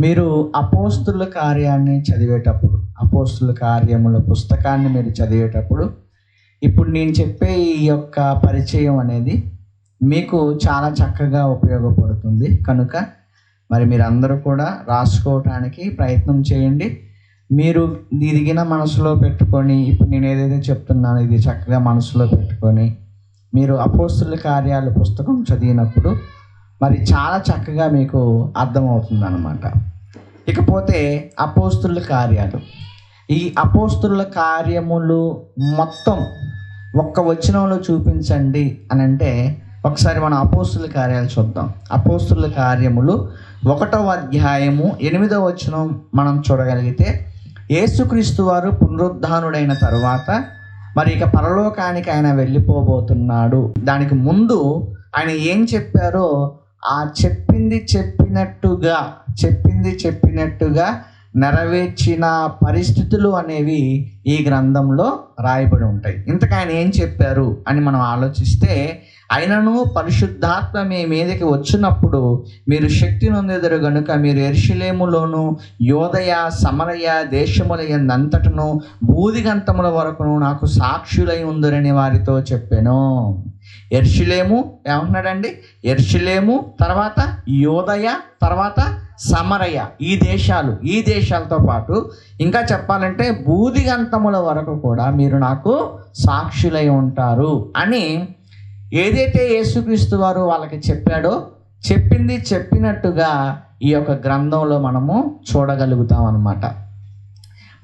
మీరు అపోస్తుల కార్యాన్ని చదివేటప్పుడు అపోస్తుల కార్యముల పుస్తకాన్ని మీరు చదివేటప్పుడు ఇప్పుడు నేను చెప్పే ఈ యొక్క పరిచయం అనేది మీకు చాలా చక్కగా ఉపయోగపడుతుంది. కనుక మరి మీరందరూ కూడా రాసుకోవటానికి ప్రయత్నం చేయండి. మీరు దిగిన మనసులో పెట్టుకొని ఇప్పుడు నేను ఏదైతే చెప్తున్నానో ఇది చక్కగా మనసులో పెట్టుకొని మీరు అపోస్తుల కార్యాల పుస్తకం చదివినప్పుడు మరి చాలా చక్కగా మీకు అర్థమవుతుంది అన్నమాట ఇకపోతే అపోస్తుల కార్యాలు. ఈ అపోస్తుల కార్యములు మొత్తం ఒక్క వచనంలో చూపించండి అని అంటే ఒకసారి మనం అపోస్తుల కార్యాలు చూద్దాం. అపోస్తుల కార్యములు ఒకటవ అధ్యాయము ఎనిమిదవ వచనం మనం చూడగలిగితే యేసుక్రీస్తు వారు పునరుద్ధానుడైన తరువాత మరి ఇక పరలోకానికి ఆయన వెళ్ళిపోబోతున్నాడు. దానికి ముందు ఆయన ఏం చెప్పారో ఆ చెప్పింది చెప్పినట్టుగా చెప్పింది చెప్పినట్టుగా నెరవేర్చిన పరిస్థితులు అనేవి ఈ గ్రంథంలో రాయబడి ఉంటాయి. ఇంతకు ఆయన ఏం చెప్పారు అని మనం ఆలోచిస్తే అయినను పరిశుద్ధాత్మ మీ మీదకి వచ్చినప్పుడు మీరు శక్తి నొందెదరు గనుక మీరు ఎర్షిలేములోను యోదయ సమరయ దేశముల ఎందంతటను బూదిగంతముల వరకును నాకు సాక్షులై ఉందరని వారితో చెప్పాను. ఎర్షిలేము ఏమంటున్నాడండి? ఎర్షిలేము తర్వాత యోదయ తర్వాత సమరయ. ఈ దేశాలు ఈ దేశాలతో పాటు ఇంకా చెప్పాలంటే బూదిగంతముల వరకు కూడా మీరు నాకు సాక్షులై ఉంటారు అని ఏదైతే యేసుక్రీస్తు వారు వాళ్ళకి చెప్పాడో చెప్పింది చెప్పినట్టుగా ఈ యొక్క గ్రంథంలో మనము చూడగలుగుతాం అన్నమాట.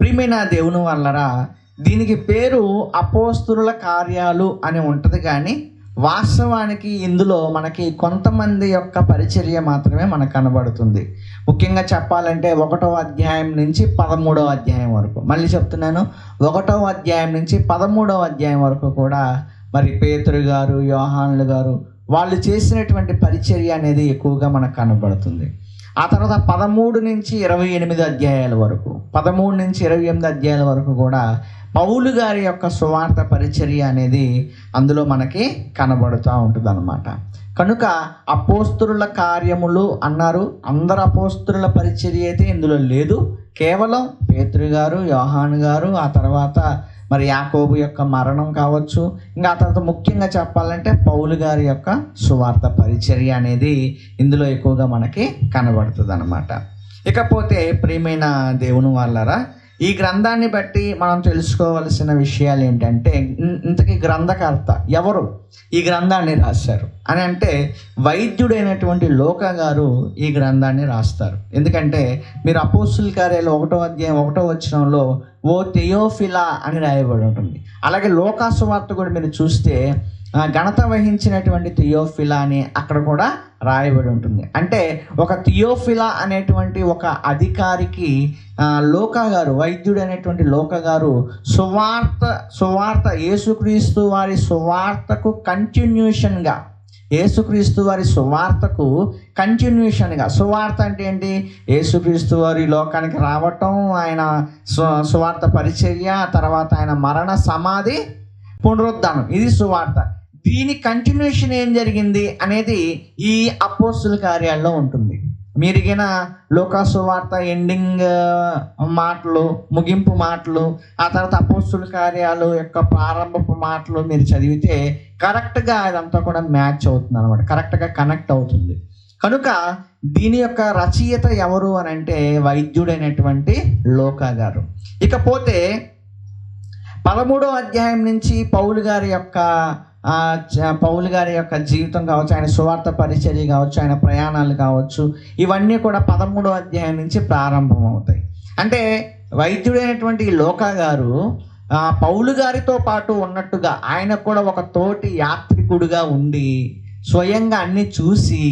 ప్రియమైన దేవుని వల్లరా దీనికి పేరు అపోస్తుల కార్యాలు అని ఉంటుంది కానీ వాస్తవానికి ఇందులో మనకి కొంతమంది యొక్క పరిచర్య మాత్రమే మనకు కనబడుతుంది. ముఖ్యంగా చెప్పాలంటే ఒకటవ అధ్యాయం నుంచి పదమూడవ అధ్యాయం వరకు. మళ్ళీ చెప్తున్నాను ఒకటవ అధ్యాయం నుంచి పదమూడవ అధ్యాయం వరకు కూడా మరి పేతురు గారు యోహాన్లు గారు వాళ్ళు చేసినటువంటి పరిచర్య అనేది ఎక్కువగా మనకు కనబడుతుంది. ఆ తర్వాత పదమూడు నుంచి ఇరవై ఎనిమిది అధ్యాయాల వరకు పదమూడు నుంచి ఇరవై ఎనిమిది అధ్యాయాల వరకు కూడా పౌలు గారి యొక్క సువార్త పరిచర్య అనేది అందులో మనకి కనబడుతూ ఉంటుంది అనమాట కనుక అపోస్తుల కార్యములు అన్నారు. అందరు అపోస్తుల పరిచర్య అయితే ఇందులో లేదు. కేవలం పేతృ గారు యోహాన్ గారు ఆ తర్వాత మరి యాకోబు యొక్క మరణం కావచ్చు. ఇంకా ఆ తర్వాత ముఖ్యంగా చెప్పాలంటే పౌలు గారి యొక్క సువార్త పరిచర్య అనేది ఇందులో ఎక్కువగా మనకి కనబడుతుంది అనమాట ఇకపోతే ప్రియమైన దేవుని వాళ్ళరా ఈ గ్రంథాన్ని బట్టి మనం తెలుసుకోవలసిన విషయాలు ఏంటంటే ఇంతకీ గ్రంథకర్త ఎవరు? ఈ గ్రంథాన్ని రాశారు. అని అంటే వైద్యుడైనటువంటి లోక గారు ఈ గ్రంథాన్ని రాస్తారు. ఎందుకంటే మీరు అపోస్తుల కార్యాలు ఒకటో అధ్యాయం ఒకటో వచ్చినంలో ఓ థియోఫిలా అని రాయబడి ఉంటుంది. అలాగే లోకాసు వార్త కూడా మీరు చూస్తే ఘనత వహించినటువంటి థియోఫిలా అని అక్కడ కూడా రాయబడి ఉంటుంది. అంటే ఒక థియోఫిలా అనేటువంటి ఒక అధికారికి ఆ, లోకా గారు వైద్యుడు అనేటువంటి లోక గారు సువార్త సువార్త యేసుక్రీస్తు వారి సువార్తకు కంటిన్యూషన్గా యేసుక్రీస్తు వారి సువార్తకు కంటిన్యూషన్గా సువార్త అంటే ఏంటి? యేసుక్రీస్తు వారి లోకానికి రావటం ఆయన సువార్త పరిచర్య తర్వాత ఆయన మరణ సమాధి పునరుద్ధానం. ఇది సువార్త. దీని కంటిన్యూషన్ ఏం జరిగింది అనేది ఈ అపోస్తుల కార్యాల్లో ఉంటుంది. మీరిగిన లోకాసు వార్త ఎండింగ్ మాటలు ముగింపు మాటలు ఆ తర్వాత అపోస్తుల కార్యాలు యొక్క ప్రారంభపు మాటలు మీరు చదివితే కరెక్ట్గా అదంతా కూడా మ్యాచ్ అవుతుంది అనమాట కరెక్ట్గా కనెక్ట్ అవుతుంది. కనుక దీని యొక్క రచయిత ఎవరు అని అంటే వైద్యుడైనటువంటి లోకా గారు. ఇకపోతే పదమూడో అధ్యాయం నుంచి పౌలు గారి యొక్క పౌలు గారి యొక్క జీవితం కావచ్చు ఆయన సువార్త పరిచర్య కావచ్చు ఆయన ప్రయాణాలు కావచ్చు ఇవన్నీ కూడా పదమూడో అధ్యాయం నుంచి ప్రారంభం అవుతాయి అంటే వైద్యుడైనటువంటి లోకా గారు పౌలు గారితో పాటు ఉన్నట్టుగా ఆయన కూడా ఒక తోటి యాత్రికుడుగా ఉండి స్వయంగా అన్ని చూసి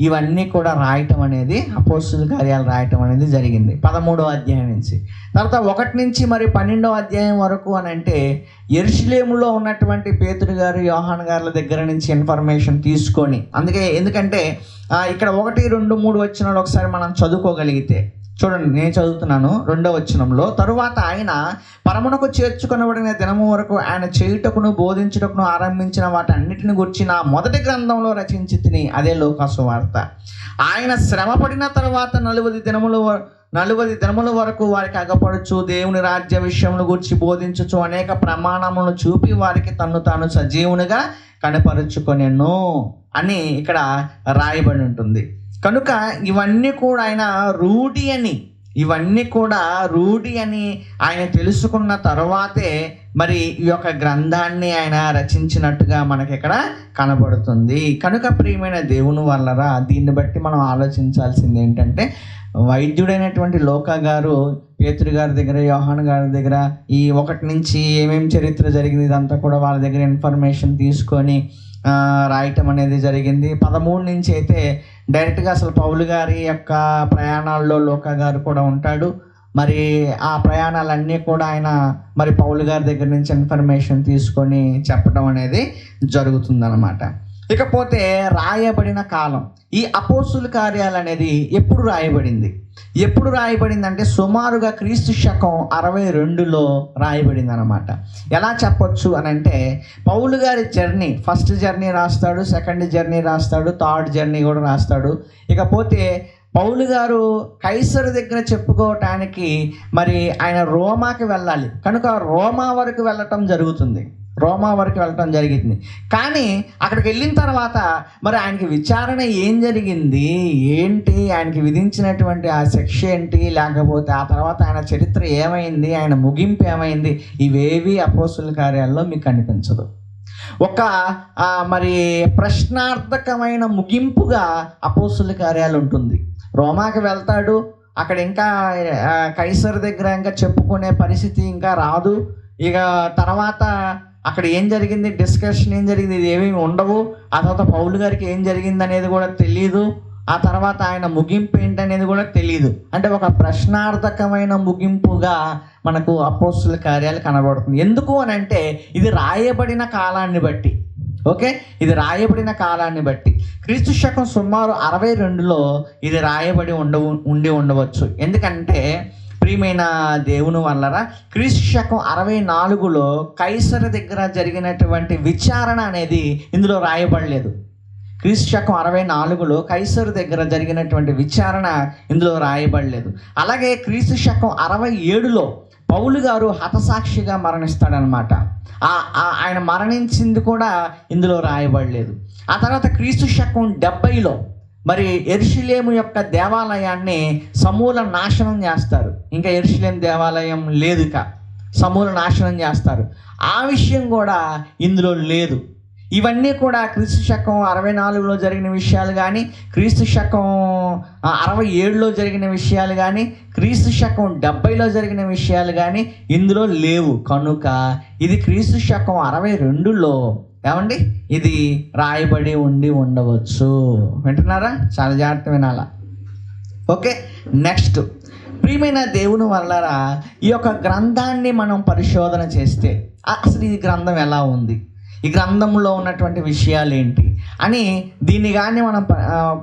ఇవన్నీ కూడా రాయటం అనేది అపోస్తుల కార్యాలు రాయటం అనేది జరిగింది పదమూడవ అధ్యాయం నుంచి. తర్వాత ఒకటి నుంచి మరి పన్నెండవ అధ్యాయం వరకు అని అంటే ఎరుషులేములో ఉన్నటువంటి పేతుడు గారు యోహాన్ గారుల దగ్గర నుంచి ఇన్ఫర్మేషన్ తీసుకొని అందుకే ఎందుకంటే ఇక్కడ ఒకటి రెండు మూడు వచ్చిన ఒకసారి మనం చదువుకోగలిగితే చూడండి నేను చదువుతున్నాను రెండవ వచనంలో తరువాత ఆయన పరమునకు చేర్చుకొనబడిన దినము వరకు ఆయన చేయుటకును బోధించుటకును ఆరంభించిన వాటి అన్నిటిని గురించి నా మొదటి గ్రంథంలో రచించి తిని అదే లోకాసు వార్త. ఆయన శ్రమపడిన తర్వాత నలువది దినముల వ- నలువది దినముల వరకు వారికి అగపడుచు దేవుని రాజ్య విషయమును గురించి బోధించుచు అనేక ప్రమాణములను చూపి వారికి తన్ను తాను సజీవునిగా కనపరుచుకొనెను అని ఇక్కడ రాయబడి ఉంటుంది. కనుక ఇవన్నీ కూడా ఆయన రూఢి అని ఇవన్నీ కూడా రూఢి అని ఆయన తెలుసుకున్న తర్వాతే మరి ఈ యొక్క గ్రంథాన్ని ఆయన రచించినట్టుగా మనకి ఇక్కడ కనబడుతుంది. కనుక ప్రియమైన దేవుని వల్లరా దీన్ని బట్టి మనం ఆలోచించాల్సింది ఏంటంటే వైద్యుడైనటువంటి లోక గారు పేతురు గారి దగ్గర యోహాన్ గారి దగ్గర ఈ ఒకటి నుంచి ఏమేమి చరిత్ర జరిగింది ఇదంతా కూడా వాళ్ళ దగ్గర ఇన్ఫర్మేషన్ తీసుకొని రాయటం అనేది జరిగింది. పదమూడు నుంచి అయితే డైరెక్ట్గా అసలు పౌలు గారి యొక్క ప్రయాణాల్లో లోక గారు కూడా ఉంటాడు. మరి ఆ ప్రయాణాలన్నీ కూడా ఆయన మరి పౌలు గారి దగ్గర నుంచి ఇన్ఫర్మేషన్ తీసుకొని చెప్పడం అనేది జరుగుతుందన్నమాట. ఇకపోతే రాయబడిన కాలం. ఈ అపోసుల కార్యాలు అనేది ఎప్పుడు రాయబడింది? ఎప్పుడు రాయబడింది అంటే సుమారుగా క్రీస్తు శకం అరవై రెండులో రాయబడింది అనమాట ఎలా చెప్పొచ్చు అని అంటే పౌలు గారి జర్నీ ఫస్ట్ జర్నీ రాస్తాడు సెకండ్ జర్నీ రాస్తాడు థర్డ్ జర్నీ కూడా రాస్తాడు. ఇకపోతే పౌలు గారు కైసర్ దగ్గర చెప్పుకోవటానికి మరి ఆయన రోమాకి వెళ్ళాలి. కనుక రోమా వరకు వెళ్ళటం జరుగుతుంది. రోమా వరకు వెళ్ళటం జరిగింది. కానీ అక్కడికి వెళ్ళిన తర్వాత మరి ఆయనకి విచారణ ఏం జరిగింది? ఏంటి? ఆయనకి విధించినటువంటి ఆ శిక్ష ఏంటి? లేకపోతే ఆ తర్వాత ఆయన చరిత్ర ఏమైంది? ఆయన ముగింపు ఏమైంది? ఇవేవి అపోసుల కార్యాల్లో మీకు కనిపించదు. ఒక మరి ప్రశ్నార్థకమైన ముగింపుగా అపోసుల కార్యాలు ఉంటుంది. రోమాకి వెళ్తాడు. అక్కడ ఇంకా కైసర్ దగ్గర ఇంకా చెప్పుకునే పరిస్థితి ఇంకా రాదు. ఇక తర్వాత అక్కడ ఏం జరిగింది? డిస్కషన్ ఏం జరిగింది? ఇది ఏమేమి ఉండవు. ఆ తర్వాత పౌలు గారికి ఏం జరిగింది అనేది కూడా తెలియదు ఆ తర్వాత ఆయన ముగింపు ఏంటనేది కూడా తెలియదు అంటే ఒక ప్రశ్నార్థకమైన ముగింపుగా మనకు అపోస్తుల కార్యాలు కనబడుతుంది. ఎందుకు అని అంటే ఇది రాయబడిన కాలాన్ని బట్టి. ఓకే? ఇది రాయబడిన కాలాన్ని బట్టి. క్రీస్తు శకం సుమారు అరవై రెండులో ఇది రాయబడి ఉండవు ఉండి ఉండవచ్చు. ఎందుకంటే ప్రియమైన దేవుని వల్లరా క్రీస్తు శకం అరవై నాలుగులో కైసర దగ్గర జరిగినటువంటి విచారణ అనేది ఇందులో రాయబడలేదు. క్రీస్తు శకం అరవై నాలుగులో కైసరు దగ్గర జరిగినటువంటి విచారణ ఇందులో రాయబడలేదు. అలాగే క్రీస్తు శకం అరవై ఏడులో పౌలు గారు హతసాక్షిగా మరణిస్తాడనమాట. ఆయన మరణించింది కూడా ఇందులో రాయబడలేదు. ఆ తర్వాత క్రీస్తు శకం డెబ్బైలో మరి ఎరుషులేము యొక్క దేవాలయాన్ని సమూల నాశనం చేస్తారు. ఇంకా ఎరుషులేం దేవాలయం లేదు ఇక సమూల నాశనం చేస్తారు. ఆ విషయం కూడా ఇందులో లేదు. ఇవన్నీ కూడా క్రీస్తు శకం అరవై నాలుగులో జరిగిన విషయాలు కానీ క్రీస్తు శకం అరవై ఏడులో జరిగిన విషయాలు కానీ క్రీస్తు శకం డెబ్బైలో జరిగిన విషయాలు కానీ ఇందులో లేవు. కనుక ఇది క్రీస్తు శకం అరవై రెండులో ఏమండి? ఇది రాయబడి ఉండి ఉండవచ్చు. వింటున్నారా? చాలా జాగ్రత్త వినాలా. Okay next. ప్రియమైన దేవుని వల్లరా ఈ యొక్క గ్రంథాన్ని మనం పరిశోధన చేస్తే అసలు ఈ గ్రంథం ఎలా ఉంది? ఈ గ్రంథంలో ఉన్నటువంటి విషయాలు ఏంటి అని దీన్ని కానీ మనం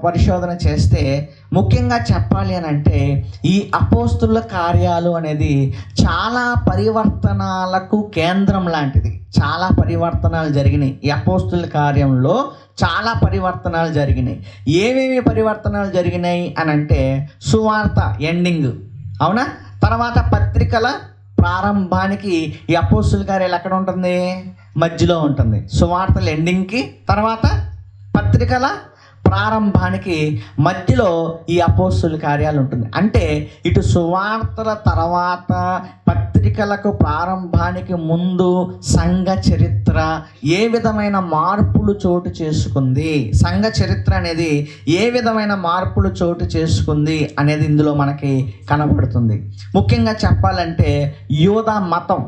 పరిశోధన చేస్తే ముఖ్యంగా చెప్పాలి అని అంటే ఈ అపోస్తుల కార్యాలు అనేది చాలా పరివర్తనాలకు కేంద్రం లాంటిది. చాలా పరివర్తనాలు జరిగినాయి. ఈ అపోస్తుల కార్యంలో చాలా పరివర్తనాలు జరిగినాయి. ఏమేమి పరివర్తనాలు జరిగినాయి అని అంటే సువార్త ఎండింగ్. అవునా? తర్వాత పత్రికల ప్రారంభానికి ఈ అపోస్తుల కార్యాలు ఎక్కడ ఉంటుంది? మధ్యలో ఉంటుంది. సువార్తల ఎండింగ్కి. తర్వాత పత్రికల ప్రారంభానికి మధ్యలో ఈ అపోస్తుల కార్యాలు ఉంటుంది. అంటే ఇటు సువార్తల తర్వాత పత్రికలకు ప్రారంభానికి ముందు సంఘ చరిత్ర ఏ విధమైన మార్పులు చోటు చేసుకుంది? సంఘ చరిత్ర అనేది ఏ విధమైన మార్పులు చోటు చేసుకుంది అనేది ఇందులో మనకి కనబడుతుంది. ముఖ్యంగా చెప్పాలంటే యూద మతం.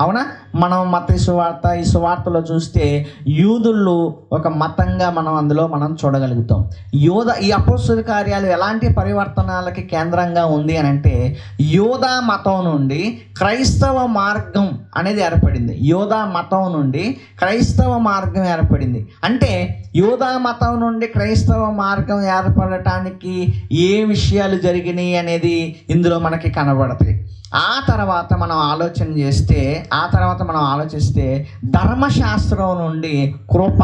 అవునా? మనం మత సువార్త ఈ సువార్తలో చూస్తే యూదుళ్ళు ఒక మతంగా మనం అందులో మనం చూడగలుగుతాం. చూడగలుగుతాం యోధ ఈ అపోస్తుల కార్యాలు ఎలాంటి పరివర్తనాలకి కేంద్రంగా ఉంది అని అంటే యోధా మతం నుండి క్రైస్తవ మార్గం అనేది ఏర్పడింది. యోధా మతం నుండి క్రైస్తవ మార్గం ఏర్పడింది. అంటే యోధా మతం నుండి క్రైస్తవ మార్గం ఏర్పడటానికి ఏ విషయాలు జరిగినాయి అనేది ఇందులో మనకి కనబడతాయి. ఆ తర్వాత మనం ఆలోచన చేస్తే ఆ తర్వాత మనం ఆలోచిస్తే ధర్మశాస్త్రం నుండి కృప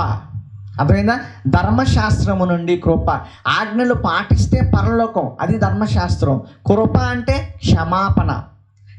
అర్థమైందా? ధర్మశాస్త్రము నుండి కృప. ఆజ్ఞలు పాటిస్తే పరలోకం. అది ధర్మశాస్త్రం. కృప అంటే క్షమాపణ.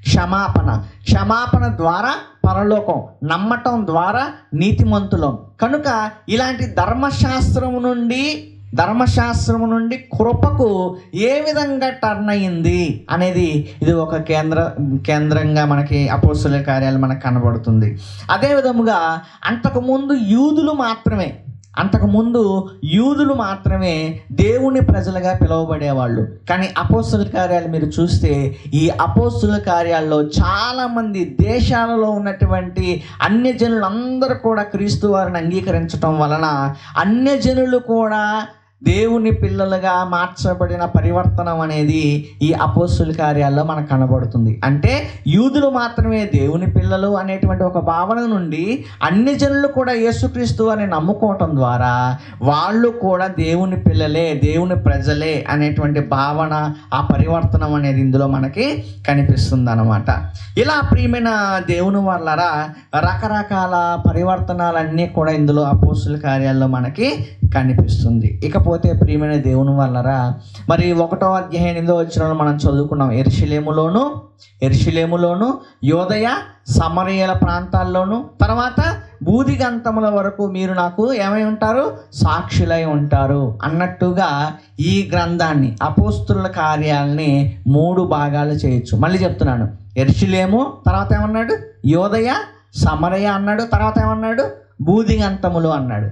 క్షమాపణ. క్షమాపణ ద్వారా పరలోకం. నమ్మటం ద్వారా నీతిమంతులం. కనుక ఇలాంటి ధర్మశాస్త్రము నుండి ధర్మశాస్త్రము నుండి కృపకు ఏ విధంగా టర్న్ అయ్యింది అనేది ఇది ఒక కేంద్ర కేంద్రంగా మనకి అపోస్తుల కార్యాలు మనకు కనబడుతుంది. అదే విధముగా అంతకుముందు యూదులు మాత్రమే అంతకుముందు యూదులు మాత్రమే దేవుని ప్రజలుగా పిలువబడేవాళ్ళు. కానీ అపోస్తుల కార్యాలు మీరు చూస్తే ఈ అపోస్తుల కార్యాల్లో చాలామంది దేశాలలో ఉన్నటువంటి అన్యజనులందరూ కూడా క్రీస్తు వారిని అంగీకరించడం వలన అన్యజనులు కూడా దేవుని పిల్లలుగా మార్చబడిన పరివర్తనం అనేది ఈ అపోస్తుల కార్యాల్లో మనకు కనబడుతుంది. అంటే యూదులు మాత్రమే దేవుని పిల్లలు అనేటువంటి ఒక భావన నుండి అన్ని జనులు కూడా యేసుక్రీస్తు అని నమ్ముకోవటం ద్వారా వాళ్ళు కూడా దేవుని పిల్లలే దేవుని ప్రజలే అనేటువంటి భావన ఆ పరివర్తనం అనేది ఇందులో మనకి కనిపిస్తుంది అనమాట ఇలా ప్రియమైన దేవుని వల్లరా రకరకాల పరివర్తనాలన్నీ కూడా ఇందులో అపోస్తుల కార్యాల్లో మనకి కనిపిస్తుంది. ఇకపోతే ప్రియమైన దేవుని వల్లరా మరి ఒకటో అధ్యాయం ఎనిమిదో వచ్చిన మనం చదువుకున్నాం. ఎరుషులేములోను ఎరుషులేములోను యోదయ సమరయ్యల ప్రాంతాల్లోను తర్వాత బూదిగంతముల వరకు మీరు నాకు ఏమై ఉంటారు? సాక్షులై ఉంటారు. అన్నట్టుగా ఈ గ్రంథాన్ని అపోస్తుల కార్యాలని మూడు భాగాలు చేయొచ్చు. మళ్ళీ చెప్తున్నాను. ఎరుషులేము తర్వాత ఏమన్నాడు? యోదయ సమరయ్య అన్నాడు తర్వాత ఏమన్నాడు? బూదిగంతములు అన్నాడు.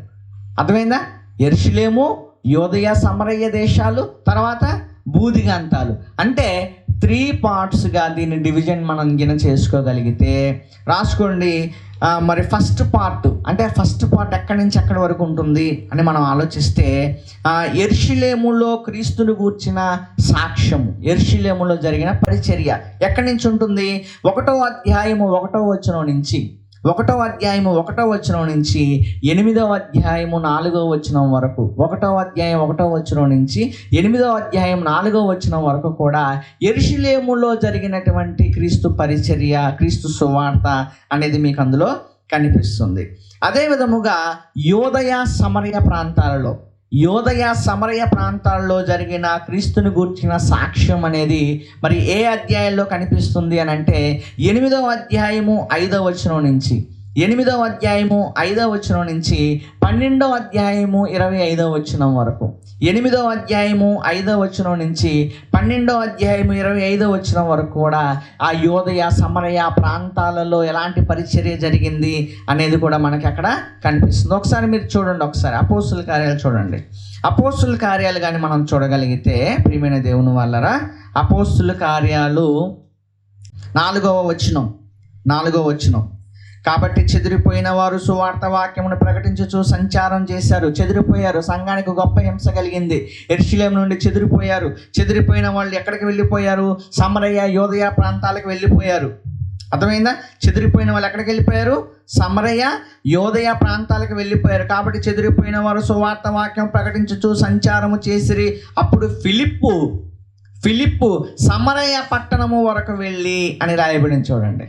అర్థమైందా? ఎరుషులేము యోదయ సమరయ్య దేశాలు తర్వాత బూదిగంతాలు అంటే త్రీ పార్ట్స్గా దీని డివిజన్ మనం గిన చేసుకోగలిగితే రాసుకోండి. మరి ఫస్ట్ పార్ట్ అంటే ఫస్ట్ పార్ట్ ఎక్కడి నుంచి ఎక్కడి వరకు ఉంటుంది అని మనం ఆలోచిస్తే ఎర్షిలేములో క్రీస్తుని గూర్చిన సాక్ష్యము ఎర్షిలేములో జరిగిన పరిచర్య ఎక్కడి నుంచి ఉంటుంది? ఒకటో అధ్యాయము ఒకటో వచనం నుంచి. ఒకటో అధ్యాయము ఒకటో వచనం నుంచి ఎనిమిదవ అధ్యాయము నాలుగో వచనం వరకు ఒకటో అధ్యాయం ఒకటో వచనం నుంచి ఎనిమిదవ అధ్యాయం నాలుగో వచనం వరకు కూడా ఎరుషులేములో జరిగినటువంటి క్రీస్తు పరిచర్య క్రీస్తు సువార్త అనేది మీకు అందులో కనిపిస్తుంది. అదే విధముగా యోదయ సమరయ ప్రాంతాలలో యోదయ సమరయ ప్రాంతాల్లో జరిగిన క్రీస్తుని గూర్చిన సాక్ష్యం అనేది మరి ఏ అధ్యాయంలో కనిపిస్తుంది అని అంటే ఎనిమిదవ అధ్యాయము ఐదవ వచనం నుంచి. ఎనిమిదవ అధ్యాయము ఐదవ వచనం నుంచి పన్నెండవ అధ్యాయము ఇరవై ఐదవ వచనం వరకు. ఎనిమిదో అధ్యాయము ఐదో వచనం నుంచి పన్నెండో అధ్యాయము ఇరవై ఐదో వచనం వరకు కూడా ఆ యోదయ సమరయ ప్రాంతాలలో ఎలాంటి పరిచర్య జరిగింది అనేది కూడా మనకి అక్కడ కనిపిస్తుంది. ఒకసారి మీరు చూడండి ఒకసారి అపోస్తుల కార్యాలు చూడండి. అపోస్తుల కార్యాలు కానీ మనం చూడగలిగితే ప్రియమైన దేవుని వల్లరా అపోస్తుల కార్యాలు నాలుగవ వచనం నాలుగవ వచనం. కాబట్టి చెదిరిపోయిన వారు సువార్త వాక్యమును ప్రకటించుచు సంచారం చేశారు. చెదిరిపోయారు. సంఘానికి గొప్ప హింస కలిగింది. ఎర్షిలేం నుండి చెదిరిపోయారు. చెదిరిపోయిన వాళ్ళు ఎక్కడికి వెళ్ళిపోయారు? సమరయ్య యోదయ ప్రాంతాలకు వెళ్ళిపోయారు. అర్థమైందా? చెదిరిపోయిన వాళ్ళు ఎక్కడికి వెళ్ళిపోయారు? సమరయ్య యోదయ ప్రాంతాలకు వెళ్ళిపోయారు. కాబట్టి చెదిరిపోయిన వారు సువార్త వాక్యం ప్రకటించుచు సంచారము చేసిరి. అప్పుడు ఫిలిప్పు ఫిలిప్పు సమరయ్య పట్టణము వరకు వెళ్ళి అని రాయబడిన చూడండి.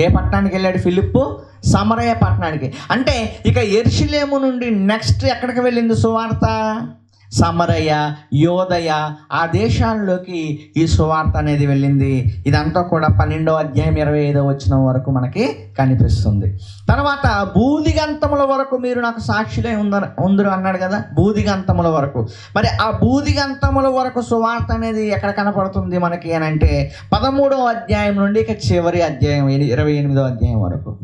ఏ పట్టణానికి వెళ్ళాడు ఫిలిప్పు? సమరయ పట్టణానికి. అంటే ఇక ఎర్షిలేము నుండి నెక్స్ట్ ఎక్కడికి వెళ్ళింది సువార్త? సమరయ యోదయ ఆ దేశాల్లోకి ఈ సువార్త అనేది వెళ్ళింది. ఇదంతా కూడా పన్నెండో అధ్యాయం ఇరవై ఐదో వచ్చిన వరకు మనకి కనిపిస్తుంది. తర్వాత బూదిగంతముల వరకు మీరు నాకు సాక్షిలే ఉంద ఉందరు అన్నాడు కదా? బూదిగంతముల వరకు. మరి ఆ బూదిగంతముల వరకు సువార్త అనేది ఎక్కడ కనపడుతుంది మనకి అని అంటే పదమూడవ అధ్యాయం నుండి ఇక చివరి అధ్యాయం ఇరవై ఎనిమిదో అధ్యాయం వరకు.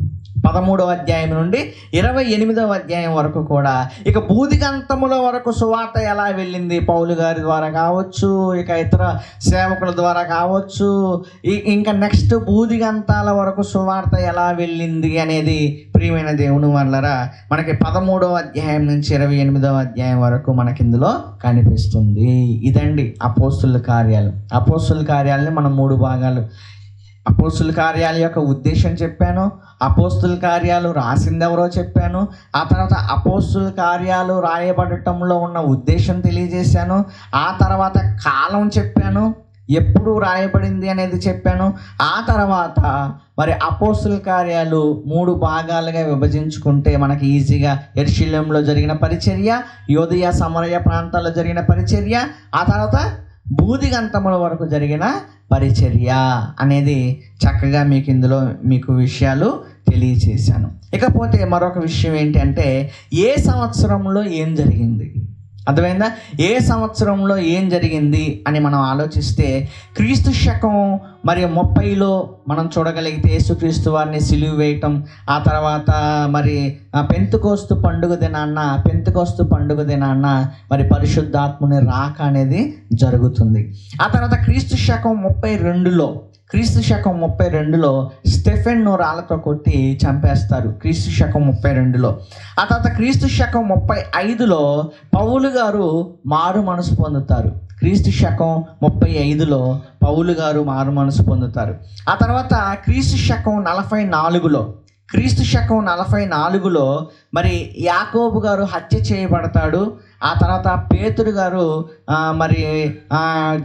పదమూడవ అధ్యాయం నుండి ఇరవై ఎనిమిదవ అధ్యాయం వరకు కూడా. ఇక బూదిగంతముల వరకు సువార్త ఎలా వెళ్ళింది? పౌలు గారి ద్వారా కావచ్చు ఇక ఇతర సేవకుల ద్వారా కావచ్చు. ఇంకా నెక్స్ట్ బూదిగంతాల వరకు సువార్త ఎలా వెళ్ళింది అనేది ప్రియమైన దేవుని వల్లరా మనకి పదమూడవ అధ్యాయం నుంచి ఇరవై ఎనిమిదవ అధ్యాయం వరకు మనకి ఇందులో కనిపిస్తుంది. ఇదండి అపోస్తుల కార్యాలు. అపోస్తుల కార్యాలని మనం మూడు భాగాలు అపోస్తుల కార్యాల యొక్క ఉద్దేశం చెప్పాను. అపోస్తుల కార్యాలు రాసింది ఎవరో చెప్పాను. ఆ తర్వాత అపోస్తుల కార్యాలు రాయబడటంలో ఉన్న ఉద్దేశం తెలియజేశాను. ఆ తర్వాత కాలం చెప్పాను. ఎప్పుడు రాయబడింది అనేది చెప్పాను. ఆ తర్వాత మరి అపోస్తుల కార్యాలు మూడు భాగాలుగా విభజించుకుంటే మనకి ఈజీగా ఎర్షిలంలో జరిగిన పరిచర్య యోదయ సమరయ ప్రాంతాల్లో జరిగిన పరిచర్య ఆ తర్వాత బూదిగంతముల వరకు జరిగిన పరిచర్య అనేది చక్కగా మీకు ఇందులో మీకు విషయాలు తెలియచేశాను. ఇకపోతే మరొక విషయం ఏంటంటే ఏ సంవత్సరంలో ఏం జరిగింది? అర్థమైందా? ఏ సంవత్సరంలో ఏం జరిగింది అని మనం ఆలోచిస్తే క్రీస్తు శకం మరి ముప్పైలో మనం చూడగలిగితే యేసుక్రీస్తు వారిని సిలువ వేయటం ఆ తర్వాత మరి పెంతుకోస్తు పండుగ దినాన్న పెంతుకోస్తు పండుగ దినాన్న మరి పరిశుద్ధాత్ముని రాక అనేది జరుగుతుంది. ఆ తర్వాత క్రీస్తు శకం ముప్పై రెండులో క్రీస్తు శకం ముప్పై రెండులో స్టెఫెన్ను రాళ్ళతో కొట్టి చంపేస్తారు క్రీస్తు శకం ముప్పై రెండులో. ఆ తర్వాత క్రీస్తు శకం ముప్పై ఐదులో పౌలు గారు మారు మనసు పొందుతారు. క్రీస్తు శకం ముప్పై ఐదులో పౌలు గారు మారు మనసు పొందుతారు. ఆ తర్వాత క్రీస్తు శకం నలభై నాలుగులో క్రీస్తు శకం నలభై నాలుగులో మరి యాకోబు గారు హత్య చేయబడతాడు. ఆ తర్వాత పేతురు గారు మరి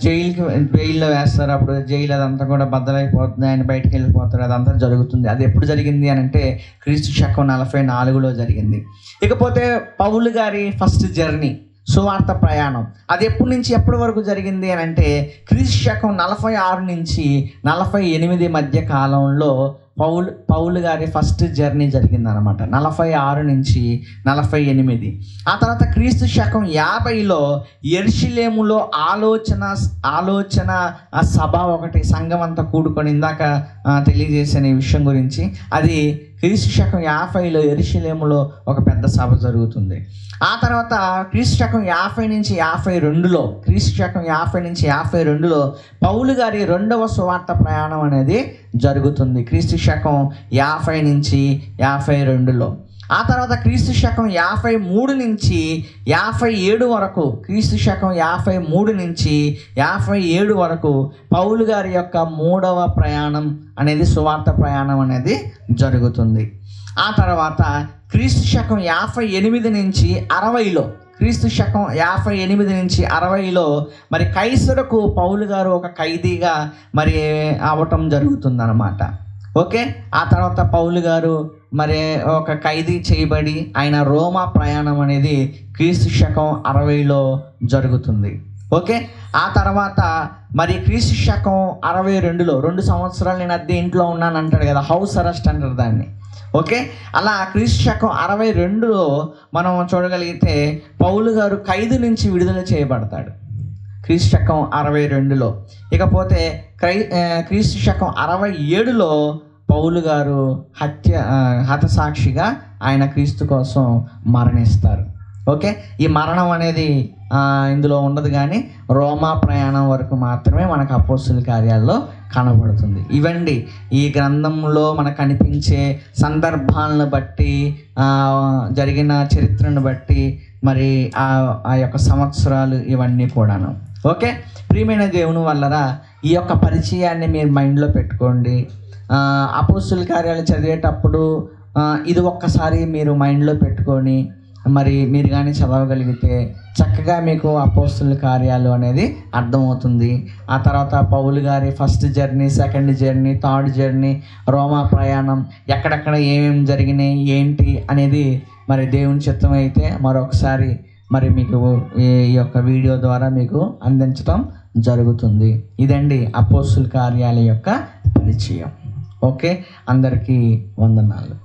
జైలుకి జైల్లో వేస్తారు. అప్పుడు జైలు అదంతా కూడా బద్దలైపోతుంది. ఆయన బయటికి వెళ్ళిపోతారు అదంతా జరుగుతుంది. అది ఎప్పుడు జరిగింది అని అంటే క్రీస్తు శకం నలభై నాలుగులో జరిగింది. ఇకపోతే పౌలు గారి ఫస్ట్ జర్నీ సువార్త ప్రయాణం. అది ఎప్పటి నుంచి ఎప్పటి వరకు జరిగింది అని అంటే క్రీస్తు శకం నలభై ఆరు నుంచి నలభై ఎనిమిది మధ్య కాలంలో పౌల్ పౌలు గారి ఫస్ట్ జర్నీ జరిగిందనమాట నలభై ఆరు నుంచి నలభై ఎనిమిది. ఆ తర్వాత క్రీస్తు శకం యాభైలో ఎర్షిలేములో ఆలోచన ఆలోచన సభ ఒకటి సంఘం అంతా కూడుకొని ఇందాక తెలియజేసిన విషయం గురించి అది క్రీస్తు శకం యాభైలో ఎరుషలేములో ఒక పెద్ద సభ జరుగుతుంది. ఆ తర్వాత క్రీస్తు శకం యాభై నుంచి యాభై రెండులో క్రీస్తు శకం యాభై నుంచి యాభై రెండులో పౌలు గారి రెండవ సువార్త ప్రయాణం అనేది జరుగుతుంది. క్రీస్తు శకం యాభై నుంచి యాభై రెండులో. ఆ తర్వాత క్రీస్తు శకం యాభై మూడు నుంచి యాభై ఏడు వరకు క్రీస్తు శకం యాభై మూడు నుంచి యాభై ఏడు వరకు పౌలు గారి యొక్క మూడవ ప్రయాణం అనేది సువార్త ప్రయాణం అనేది జరుగుతుంది. ఆ తర్వాత క్రీస్తు శకం యాభై ఎనిమిది నుంచి అరవైలో క్రీస్తు శకం యాభై ఎనిమిది నుంచి అరవైలో మరి కైసరకు పౌలు గారు ఒక ఖైదీగా మరి అవటం జరుగుతుందన్నమాట. ఓకే? ఆ తర్వాత పౌలు గారు మరి ఒక ఖైదీ చేయబడి ఆయన రోమా ప్రయాణం అనేది క్రీస్తు శకం అరవైలో జరుగుతుంది. ఓకే? ఆ తర్వాత మరి క్రీస్తు శకం అరవై రెండులో రెండు సంవత్సరాలు నేను అద్దె ఇంట్లో ఉన్నాను అంటాడు కదా హౌస్ అరెస్ట్ అంటారు దాన్ని. ఓకే? అలా క్రీస్తు శకం అరవై రెండులో మనం చూడగలిగితే పౌలు గారు ఖైదు నుంచి విడుదల చేయబడతాడు. క్రీస్తు శకం అరవై రెండులో. ఇకపోతే క్రై క్రీస్తు శకం అరవై ఏడులో పౌలు గారు హత్య హతసాక్షిగా ఆయన క్రీస్తు కోసం మరణిస్తారు. ఓకే? ఈ మరణం అనేది ఇందులో ఉండదు కానీ రోమా ప్రయాణం వరకు మాత్రమే మనకు అపోస్తుల కార్యాల్లో కనబడుతుంది. ఇవండి ఈ గ్రంథంలో మనకు కనిపించే సందర్భాలను బట్టి జరిగిన చరిత్రను బట్టి మరి ఆ ఆ యొక్క సంవత్సరాలు ఇవన్నీ కూడాను. ఓకే? ప్రియమైన దేవుని వల్లరా ఈ యొక్క పరిచయాన్ని మీరు మైండ్లో పెట్టుకోండి. అపోస్తుల కార్యాలు చదివేటప్పుడు ఇది ఒక్కసారి మీరు మైండ్లో పెట్టుకొని మరి మీరు కానీ చదవగలిగితే చక్కగా మీకు అపోస్తుల కార్యాలు అనేది అర్థమవుతుంది. ఆ తర్వాత పౌలు గారి first journey second journey third journey రోమా ప్రయాణం ఎక్కడెక్కడ ఏమేమి జరిగినాయి ఏంటి అనేది మరి దేవుని చిత్తం అయితే మరొకసారి మరి మీకు ఈ ఈ యొక్క వీడియో ద్వారా మీకు అందించడం జరుగుతుంది. ఇదండి అపోస్తుల కార్యాల యొక్క పరిచయం. ఓకే? అందరికీ వందనాలు.